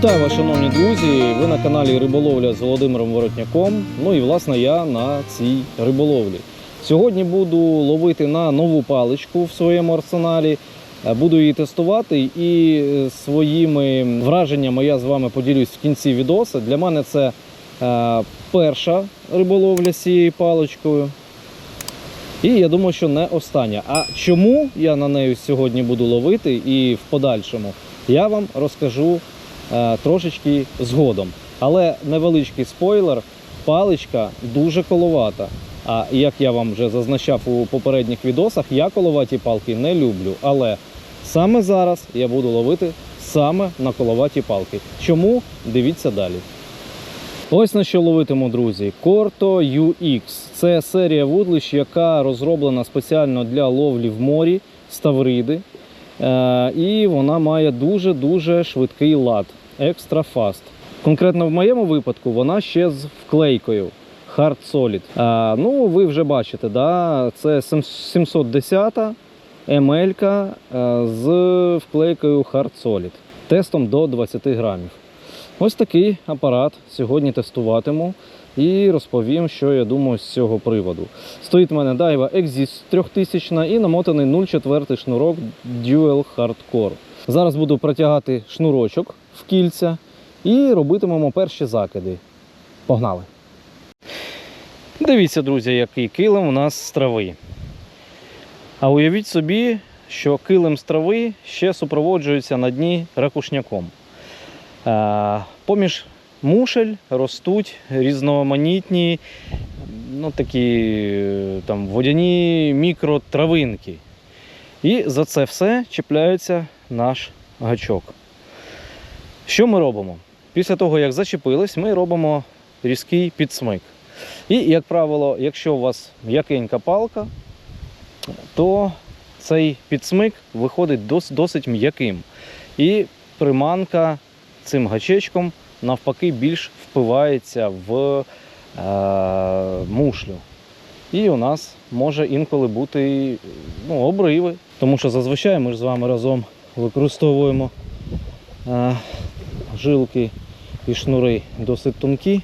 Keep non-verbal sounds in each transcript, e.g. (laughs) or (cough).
Вітаю вас, шановні друзі! Ви на каналі Риболовля з Володимиром Воротняком. Ну і власне я на цій риболовлі. Сьогодні буду ловити на нову паличку в своєму арсеналі. Е, Буду її тестувати і своїми враженнями я з вами поділюсь в кінці відоса. Для мене це е, перша риболовля з цією паличкою. І я думаю, що не остання. А чому я на неї сьогодні буду ловити і в подальшому, я вам розкажу трошечки згодом. Але невеличкий спойлер, паличка дуже коловата. А як я вам вже зазначав у попередніх відосах, я коловаті палки не люблю. Але саме зараз я буду ловити саме на коловаті палки. Чому? Дивіться далі. Ось на що ловитиму, друзі. Corto UX. Це серія вудлищ, яка розроблена спеціально для ловлі в морі ставриди. Е, і вона має дуже-дуже швидкий лад. Extra Fast. Конкретно в моєму випадку вона ще з вклейкою Hard Solid. Е, ну, ви вже бачите, да? це 710 ML з вклейкою Hard Solid. Тестом до 20 грамів. Ось такий апарат сьогодні тестуватиму і розповім, що я думаю з цього приводу. Стоїть у мене Daiwa Exis 3000 і намотаний 0,4 шнурок Dual Hardcore. Зараз буду протягати шнурочок кільця і робитимемо перші закиди. Погнали! Дивіться, друзі, який килим у нас з трави. А уявіть собі, що килим з трави ще супроводжується на дні ракушняком. Поміж мушель ростуть різноманітні ну, такі е, там, водяні мікротравинки. І за це все чіпляється наш гачок. Що ми робимо? Після того, як зачепились, ми робимо різкий підсмик. І, як правило, якщо у вас м'якенька палка, то цей підсмик виходить дос- досить м'яким. І приманка цим гачечком навпаки більш впивається в е, мушлю. І у нас може інколи бути ну, обриви, тому що зазвичай ми ж з вами разом використовуємо жилки і шнури досить тонкі.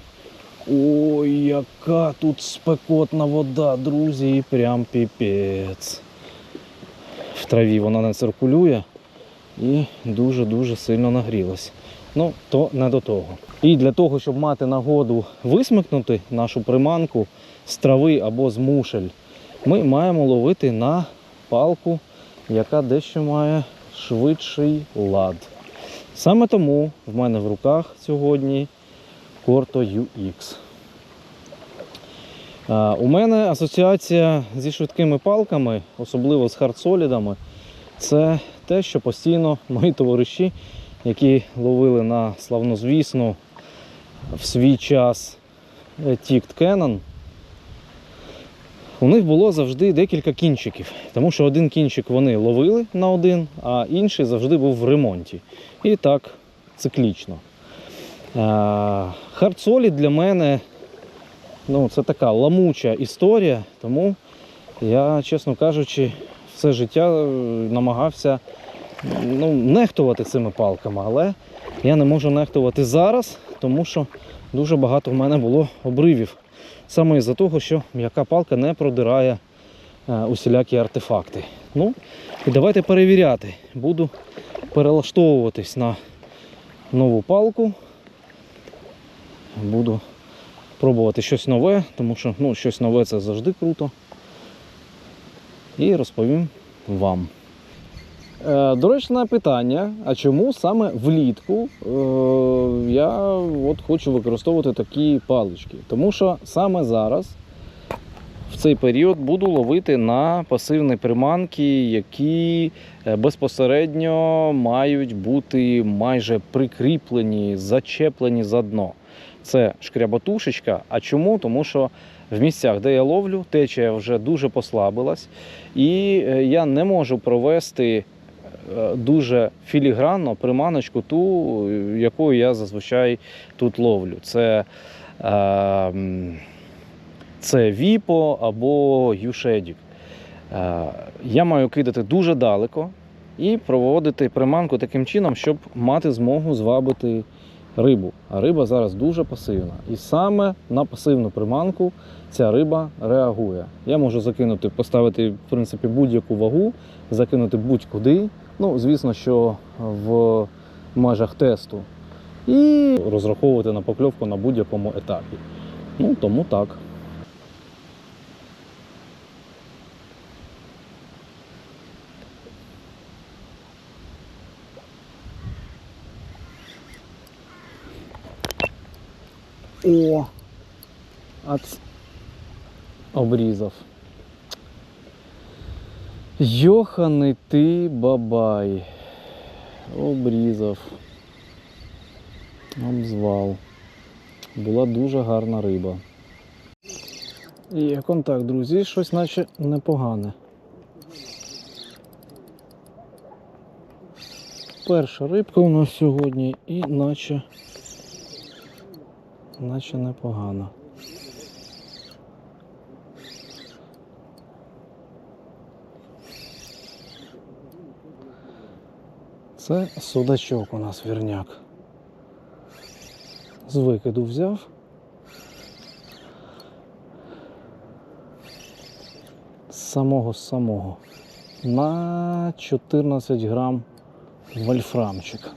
Ой, яка тут спекотна вода, друзі, прям піпець. В траві вона не циркулює і дуже-дуже сильно нагрілась. Ну, то не до того. І для того, щоб мати нагоду висмикнути нашу приманку з трави або з мушель, ми маємо ловити на палку, яка дещо має швидший лад. Саме тому в мене в руках сьогодні Corto UX. У мене асоціація зі швидкими палками, особливо з хардсолідами, це те, що постійно мої товариші, які ловили на славнозвісну в свій час Тікт Canon, у них було завжди декілька кінчиків, тому що один кінчик вони ловили на один, а інший завжди був в ремонті. І так циклічно. Хардсолід для мене ну, це така ламуча історія, тому я, чесно кажучи, все життя е, намагався ну, нехтувати цими палками, але я не можу нехтувати зараз, тому що дуже багато в мене було обривів. Саме із-за того, що м'яка палка не продирає е, усілякі артефакти. Ну, і давайте перевіряти. Буду перелаштовуватись на нову палку. Буду пробувати щось нове, тому що ну, щось нове це завжди круто. І розповім вам. Е, доречне питання, а чому саме влітку е, я от хочу використовувати такі палички? Тому що саме зараз, в цей період, буду ловити на пасивні приманки, які е, безпосередньо мають бути майже прикріплені, зачеплені за дно. Це шкряботушечка. А чому? Тому що в місцях, де я ловлю, течія вже дуже послабилась, і я не можу провести дуже філігранно приманочку, ту, е, якою я зазвичай тут ловлю. Це, е, це Віпо або Юшедік. Е, я маю кидати дуже далеко і проводити приманку таким чином, щоб мати змогу звабити рибу. А риба зараз дуже пасивна. І саме на пасивну приманку ця риба реагує. Я можу закинути, поставити в принципі будь-яку вагу, закинути будь-куди. Ну, звісно, що в межах тесту. І розраховувати на покльовку на будь-якому етапі. Ну, тому так. О! От... Обрізав. Йоханий ти бабай. Обрізав. Обзвал. Була дуже гарна риба. Є контакт, друзі, щось наче непогане. Перша рибка у нас сьогодні і наче, наче непогана. Це судачок у нас вірняк. З викиду взяв. З самого з самого. На 14 грам вольфрамчик.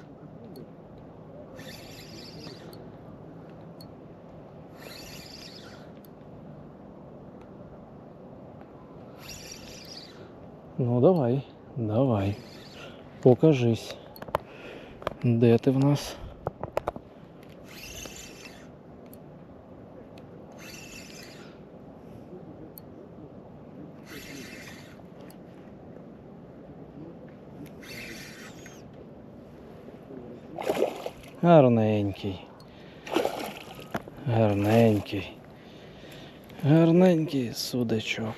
Ну давай, давай. Покажись. Де ти в нас? Гарненький. Гарненький. Гарненький судачок.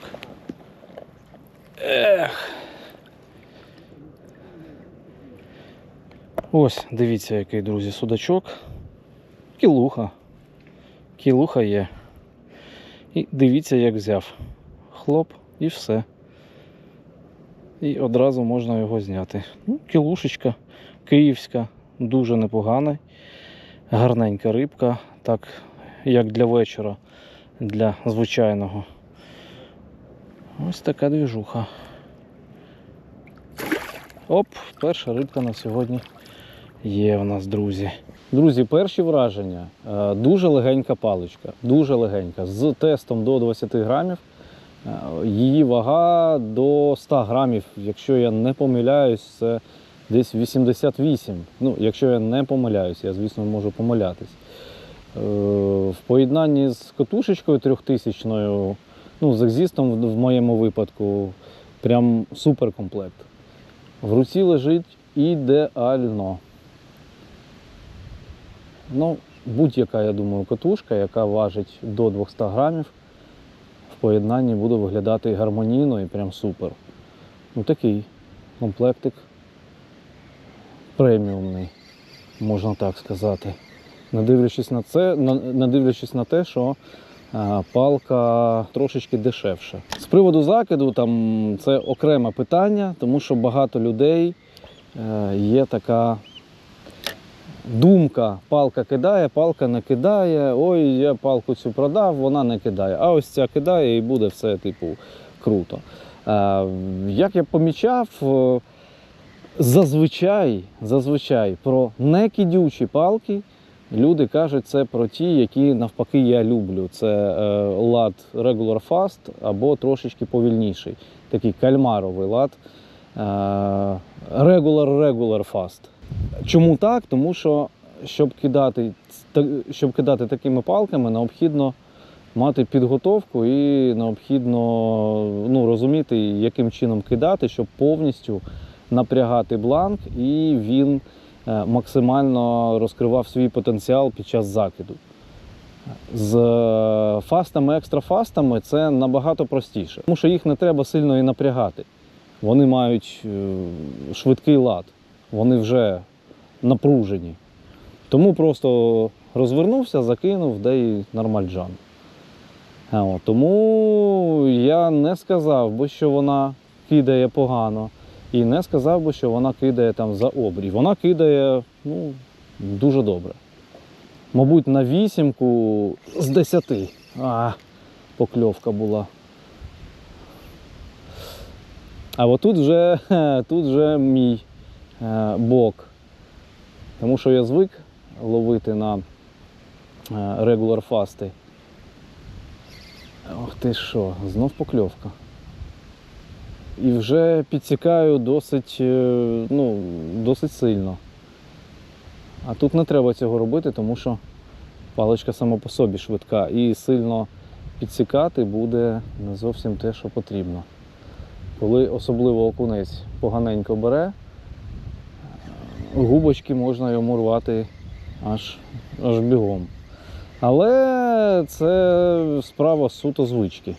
Ех. Ось, дивіться, який, друзі, судачок. Кілуха. Кілуха є. І дивіться, як взяв. Хлоп і все. І одразу можна його зняти. Ну, кілушечка київська, дуже непогана. Гарненька рибка, так як для вечора, для звичайного. Ось така двіжуха. Оп, перша рибка на сьогодні є в нас, друзі. Друзі, перші враження. Е, Дуже легенька паличка, дуже легенька. З тестом до 20 грамів. Е, Її вага до 100 грамів, якщо я не помиляюсь, це десь 88. Ну, якщо я не помиляюсь, я, звісно, можу помилятись. Е, В поєднанні з катушечкою трьохтисячною, ну, з екзістом в моєму випадку, прям суперкомплект. В руці лежить ідеально. Ну, будь-яка, я думаю, катушка, яка важить до 200 грамів, в поєднанні буде виглядати гармонійно і прям супер. Ну такий комплектик преміумний, можна так сказати. Не дивлячись на це, на- не дивлячись на те, що палка трошечки дешевша. З приводу закиду, там це окреме питання, тому що багато людей е, є така думка: палка кидає, палка не кидає. Ой, я палку цю продав, вона не кидає. А ось ця кидає і буде все, типу, круто. Е, Як я помічав, е, зазвичай, зазвичай про некидючі палки люди кажуть це про ті, які навпаки я люблю. Це е, лад Regular Fast або трошечки повільніший, такий кальмаровий лад. Е, Regular Regular Fast. Чому так? Тому що щоб кидати, щоб кидати такими палками, необхідно мати підготовку і необхідно ну, розуміти, яким чином кидати, щоб повністю напрягати бланк, і він е, максимально розкривав свій потенціал під час закиду. З е, фастами, екстрафастами це набагато простіше, тому що їх не треба сильно і напрягати. Вони мають е, швидкий лад, вони вже напружені. Тому просто розвернувся, закинув, де й нормальджан. А, от, Тому я не сказав би, що вона кидає погано, і не сказав би, що вона кидає там за обрій. Вона кидає ну, дуже добре. мабуть, на вісімку з десяти. А, покльовка була. А отут вже, (laughs) тут вже мій е, бок. Тому що я звик ловити на е, регуляр фасти. Ох ти що, знов покльовка. І вже підсікаю досить, е, ну, досить сильно. А тут не треба цього робити, тому що паличка сама по собі швидка і сильно підсікати буде не зовсім те, що потрібно. Коли особливо окунець поганенько бере, губочки можна йому рвати аж, аж бігом. Але це справа суто звички.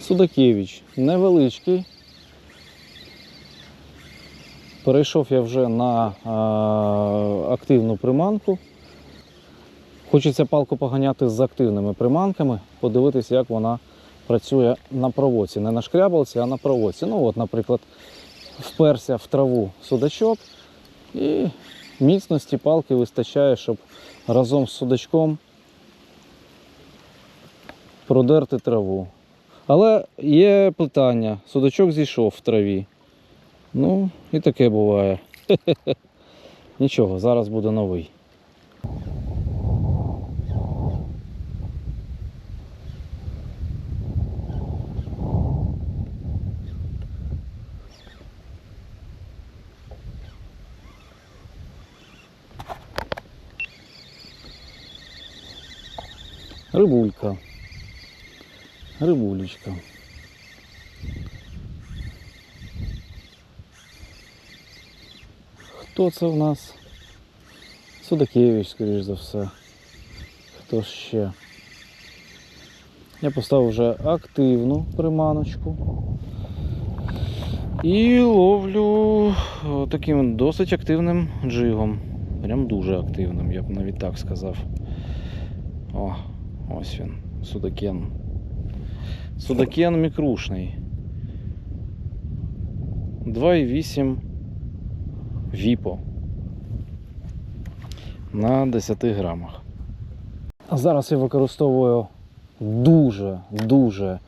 Судакевич невеличкий. Перейшов я вже на а, активну приманку. Хочеться палку поганяти з активними приманками, подивитися, як вона працює на проводці. Не на шкрябалці, а на проводці. Ну, от, наприклад, вперся в траву судачок і міцності палки вистачає, щоб разом з судачком продерти траву. Але є питання: судачок зійшов в траві. Ну, і таке буває. (laughs) Нічого, зараз буде новий. Рибулечка. Хто це в нас? Судакевич, скоріш за все. Хто ще? Я поставив вже активну приманочку. І ловлю таким досить активним джигом. Прям дуже активним, я б навіть так сказав. О, ось він, судакен. Судакен мікрушний. 2,8 віпо на 10 грамах. Зараз я використовую дуже, дуже е,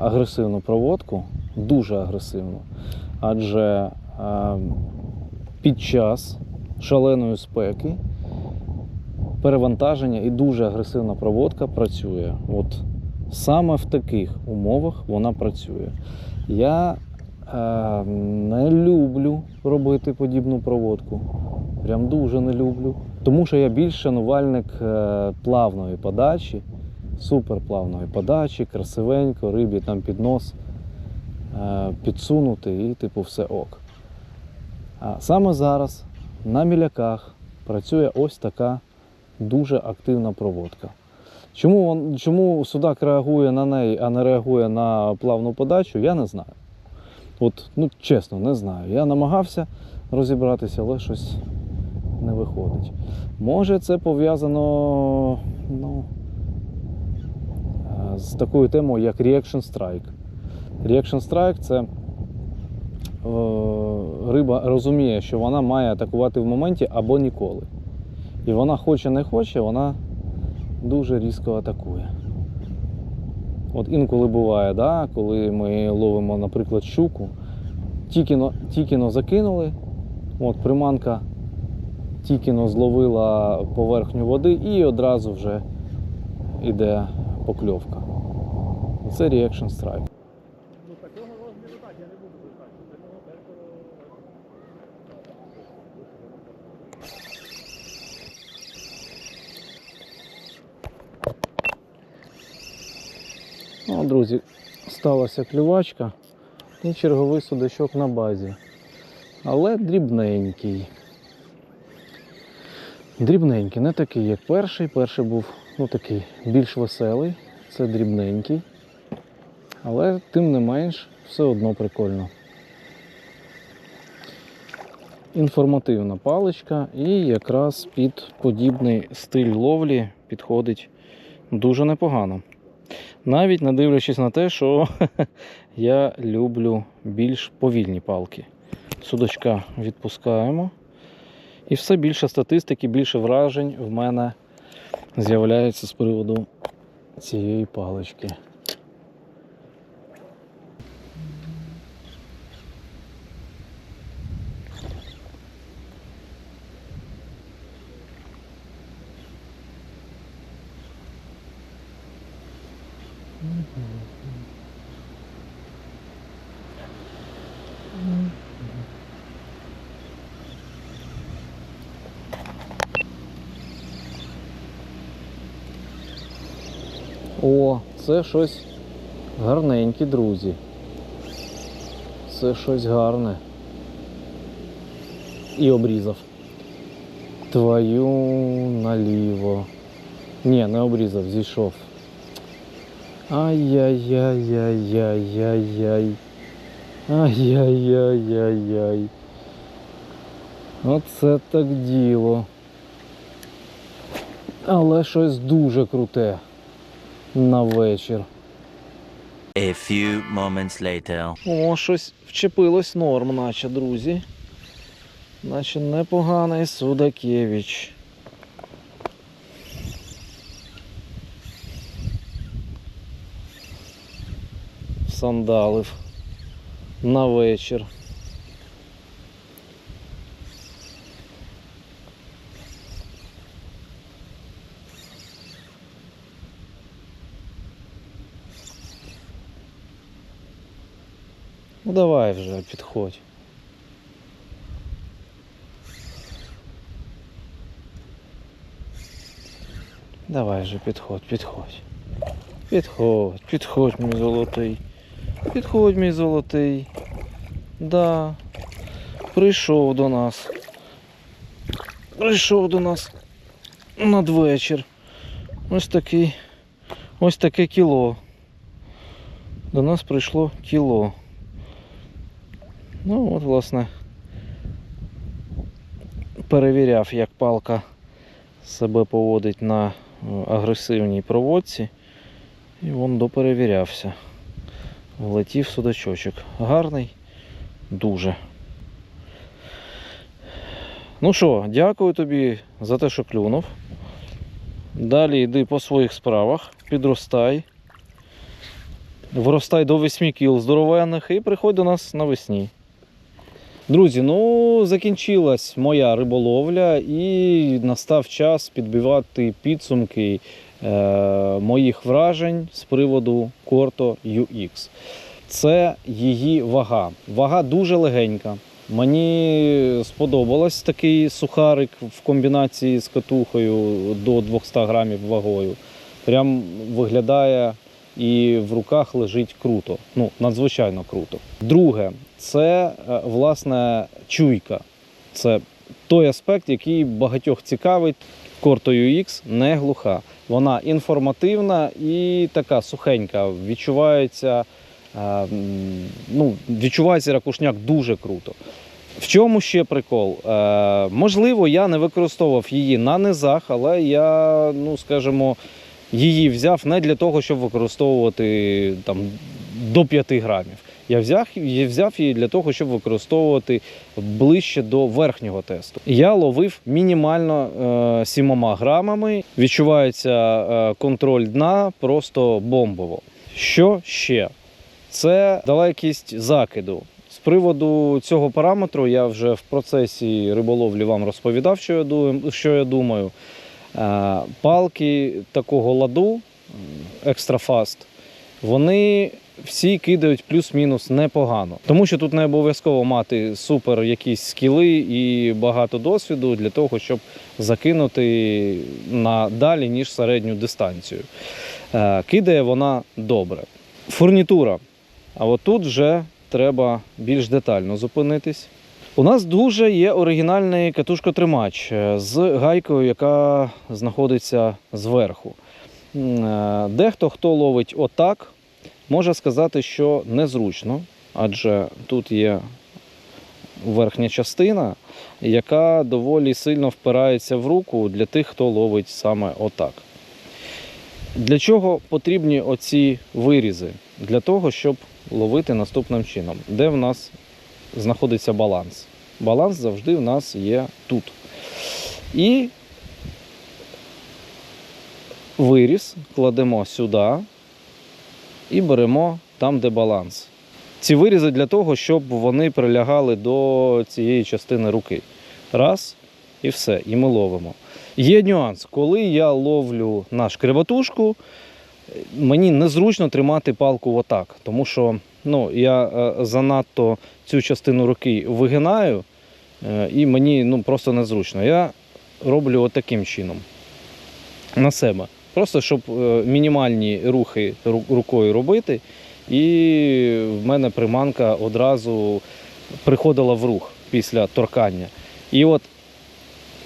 агресивну проводку, дуже агресивну. Адже е, під час шаленої спеки перевантаження і дуже агресивна проводка працює. От саме в таких умовах вона працює. Я е, не люблю робити подібну проводку. Прям дуже не люблю. Тому що я більш шанувальник е, плавної подачі, суперплавної подачі, красивенько, рибі там під нос е, підсунути і типу все ок. А саме зараз на міляках працює ось така дуже активна проводка. Чому, вон- чому судак реагує на неї, а не реагує на плавну подачу, я не знаю. От, ну чесно, не знаю. Я намагався розібратися, але щось не виходить. Може, це пов'язано ну, е, з такою темою, як Reaction Strike. Reaction Strike це е, риба розуміє, що вона має атакувати в моменті або ніколи. І вона хоче не хоче, вона дуже різко атакує. От інколи буває, да, коли ми ловимо, наприклад, щуку, тільки-но, закинули, от приманка тільки-но зловила поверхню води і одразу вже йде покльовка. Це Reaction Strike. Ну такого розміру так, я не буду писати. Такого першого. Ну, друзі, сталася клювачка і черговий судачок на базі. Але дрібненький. Дрібненький, не такий, як перший. Перший був ну, такий більш веселий, це дрібненький. Але тим не менш, все одно прикольно. Інформативна паличка і якраз під подібний стиль ловлі підходить дуже непогано. Навіть не дивлячись на те, що (laughs) я люблю більш повільні палки. Судочка відпускаємо. І все більше статистики, більше вражень в мене з'являється з приводу цієї палички. О, це щось гарненьке, друзі. Це щось гарне. І обрізав. Твою наліво. Ні, не обрізав, зійшов. Ай-яй-яй-яй-яй-яй-яй. Ай-яй-яй-яй-яй. Оце так діло. Але щось дуже круте на вечір. A few moments later. О, щось вчепилось норм, наче, друзі. Наче непоганий Судакевич. Сандалив на вечір. Ну давай вже підходь. Давай вже підходь, підходь. Підходь, підходь, мій золотий. Підходь, мій золотий. Да. Прийшов до нас. Прийшов до нас надвечір. Ось такий. Ось таке кіло. До нас прийшло кіло. Ну от, власне, перевіряв, як палка себе поводить на е, агресивній проводці. І вон доперевірявся. Влетів судачочок. Гарний, дуже. Ну що, дякую тобі за те, що клюнув. Далі йди по своїх справах, підростай. Виростай до 8 кіл здоровенних і приходь до нас навесні. Друзі, ну закінчилась моя риболовля і настав час підбивати підсумки е, моїх вражень з приводу Corto UX. Це її вага. Вага дуже легенька. Мені сподобалось такий сухарик в комбінації з катухою до 200 грамів вагою. Прям виглядає і в руках лежить круто. Ну, надзвичайно круто. Друге, це е, власне чуйка. Це той аспект, який багатьох цікавить. Corto UX не глуха. Вона інформативна і така сухенька. Відчувається, е, ну, відчувається ракушняк дуже круто. В чому ще прикол? Е, можливо, я не використовував її на низах, але я, ну скажімо, її взяв не для того, щоб використовувати там, до 5 грамів. Я взяв, я взяв її для того, щоб використовувати ближче до верхнього тесту. Я ловив мінімально е, 7 грамами. Відчувається е, контроль дна просто бомбово. Що ще? Це далекість закиду. З приводу цього параметру я вже в процесі риболовлі вам розповідав, що я. Що я думаю. Е, Палки такого ладу екстрафаст, вони всі кидають плюс-мінус непогано. Тому що тут не обов'язково мати супер якісь скіли і багато досвіду для того, щоб закинути на далі, ніж середню дистанцію. Е, Кидає вона добре. Фурнітура. А от тут вже треба більш детально зупинитись. У нас дуже є оригінальний катушкотримач е, з гайкою, яка знаходиться зверху. Е, Дехто, хто ловить отак, може сказати, що незручно, адже тут є верхня частина, яка доволі сильно впирається в руку для тих, хто ловить саме отак. Для чого потрібні оці вирізи? Для того, щоб ловити наступним чином, де в нас знаходиться баланс. Баланс завжди в нас є тут. І виріз кладемо сюди і беремо там, де баланс. Ці вирізи для того, щоб вони прилягали до цієї частини руки. Раз, і все, і ми ловимо. Є нюанс, коли я ловлю на шкребатушку, мені незручно тримати палку отак, тому що ну, я е, занадто цю частину руки вигинаю, е, і мені ну, просто незручно. Я роблю отаким чином на себе. Просто щоб е, мінімальні рухи ру- рукою робити, і в мене приманка одразу приходила в рух після торкання. І от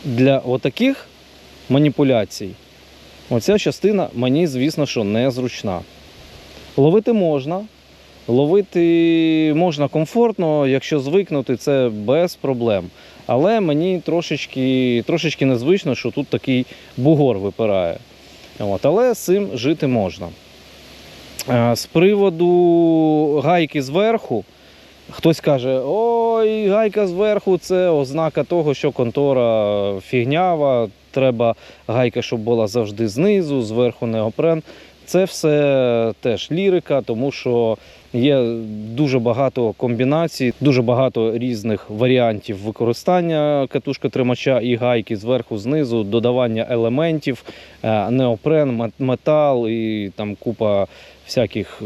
для отаких маніпуляцій оця частина мені, звісно, що незручна. Ловити можна. Ловити можна комфортно, якщо звикнути, це без проблем. Але мені трошечки, трошечки незвично, що тут такий бугор випирає. От, але з цим жити можна. Е, З приводу гайки зверху, хтось каже: ой, гайка зверху це ознака того, що контора фігнява, треба гайка, щоб була завжди знизу, зверху неопрен. Це все теж лірика, тому що є дуже багато комбінацій, дуже багато різних варіантів використання катушка-тримача і гайки зверху, знизу, додавання елементів, е, неопрен, метал і там купа всяких е,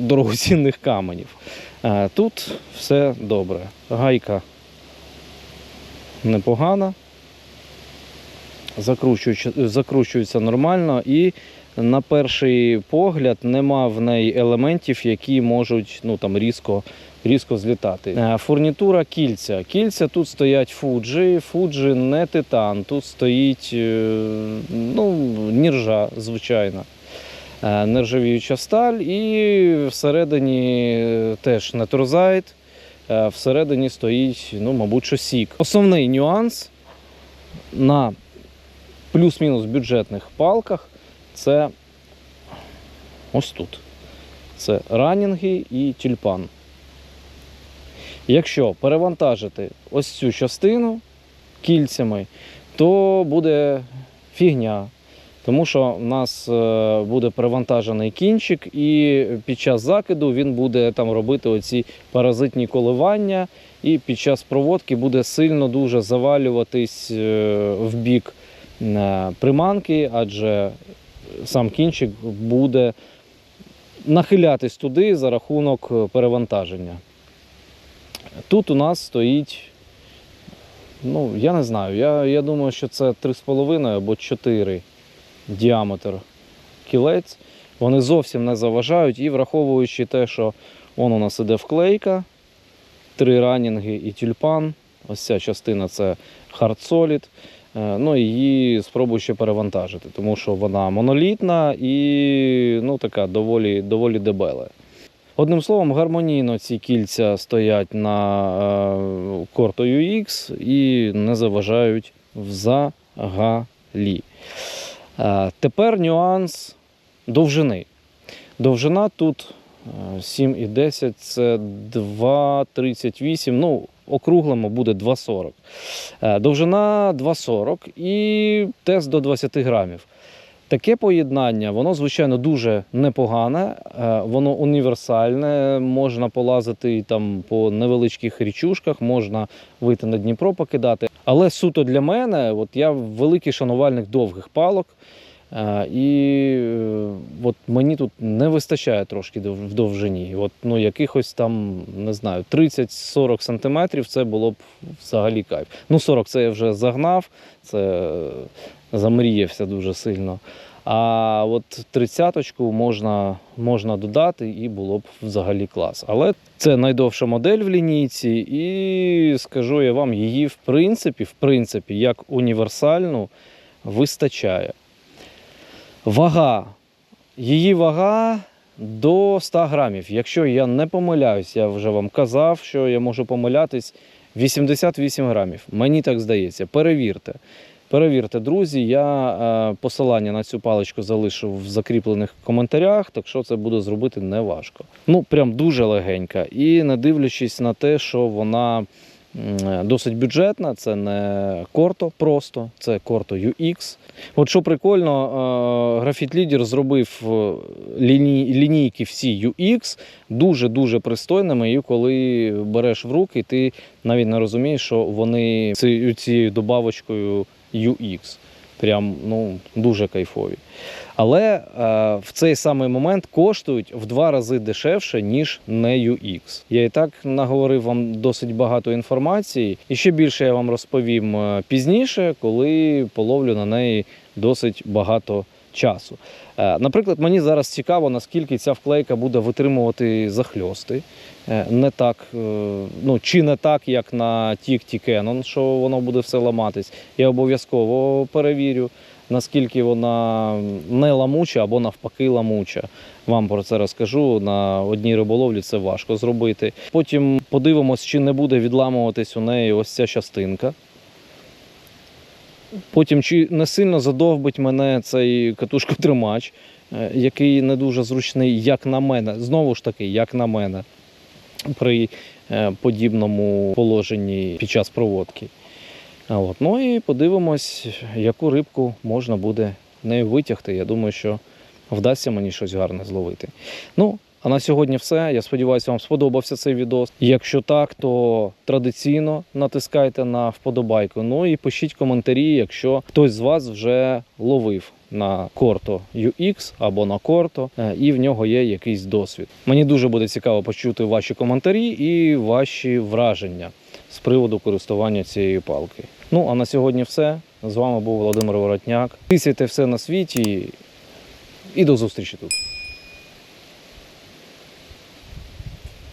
дорогоцінних каменів. Е, Тут все добре. Гайка непогана. Закручується нормально і на перший погляд нема в неї елементів, які можуть ну, там, різко, різко злітати. Е, Фурнітура кільця. Кільця тут стоять Fuji. Fuji не титан. Тут стоїть е, ну, ніржа, звичайна. Е, Нержавіюча сталь, і всередині теж нетрозайт. Всередині стоїть, ну, мабуть, що сік. Основний нюанс на плюс-мінус бюджетних палках це ось тут. Це ранінги і тюльпан. Якщо перевантажити ось цю частину кільцями, то буде фігня. Тому що в нас е, буде перевантажений кінчик, і під час закиду він буде там робити оці паразитні коливання, і під час проводки буде сильно дуже завалюватись е, в бік е, приманки, адже сам кінчик буде нахилятись туди за рахунок е, перевантаження. Тут у нас стоїть, ну, я не знаю, я, я думаю, що це 3,5 або 4 діаметр кілець. Вони зовсім не заважають і враховуючи те, що он у нас іде вклейка, три ранінги і тюльпан. Ось ця частина це. Е, Ну, її спробую ще перевантажити, тому що вона монолітна і ну, така доволі, доволі дебела. Одним словом, гармонійно ці кільця стоять на е, Corto UX і не заважають взагалі. Е, Тепер нюанс довжини. Довжина тут е, 7,10 це 2,38. Ну, округлимо буде 2,40. Е, Довжина 2,40 і тест до 20 грамів. Таке поєднання, воно, звичайно, дуже непогане, е, воно універсальне, можна полазити там по невеличких річушках, можна вийти на Дніпро покидати. Але суто для мене, от я великий шанувальник довгих палок. Е, І е, от мені тут не вистачає трошки в довжині. От, ну, якихось там, не знаю, 30-40 сантиметрів це було б взагалі кайф. Ну, 40 це я вже загнав, це замріявся дуже сильно. А от тридцяточку можна, можна додати і було б взагалі клас. Але це найдовша модель в лінійці, і скажу я вам, її в принципі, в принципі, як універсальну вистачає. Вага. Її вага до 100 грамів. Якщо я не помиляюсь, я вже вам казав, що я можу помилятись 88 грамів. Мені так здається. Перевірте. Перевірте, друзі, я е, посилання на цю паличку залишу в закріплених коментарях, так що це буде зробити неважко. Ну, прям дуже легенька. І не дивлячись на те, що вона досить бюджетна. Це не Корто просто, це Корто UX. От що прикольно, е, Graphite Leader зробив е, ліні, лінійки всі UX дуже-дуже пристойними. І коли береш в руки, ти навіть не розумієш, що вони ці- цією добавочкою UX. Прям ну, дуже кайфові. Але е, в цей самий момент коштують в два рази дешевше, ніж не UX. Я і так наговорив вам досить багато інформації, і ще більше я вам розповім е, пізніше, коли половлю на неї досить багато часу. Е, Наприклад, мені зараз цікаво, наскільки ця вклейка буде витримувати захльости. Не так, ну чи не так, як на Тікті Canon, що воно буде все ламатись. Я обов'язково перевірю, наскільки вона не ламуча або навпаки ламуча. Вам про це розкажу. На одній риболовлі це важко зробити. Потім подивимось, чи не буде відламуватись у неї ось ця частинка. Потім чи не сильно задовбить мене цей катушкотримач, е, який не дуже зручний, як на мене. Знову ж таки, як на мене, при е, подібному положенні під час проводки. От. Ну і подивимось, яку рибку можна буде нею витягти. Я думаю, що вдасться мені щось гарне зловити. Ну, а на сьогодні все. Я сподіваюся, вам сподобався цей відео. Якщо так, то традиційно натискайте на вподобайку. Ну і пишіть коментарі, якщо хтось з вас вже ловив на Корто UX або на Корто, е, і в нього є якийсь досвід. Мені дуже буде цікаво почути ваші коментарі і ваші враження з приводу користування цією палкою. Ну а на сьогодні все. З вами був Володимир Воротняк. Тисяйте все на світі і до зустрічі тут.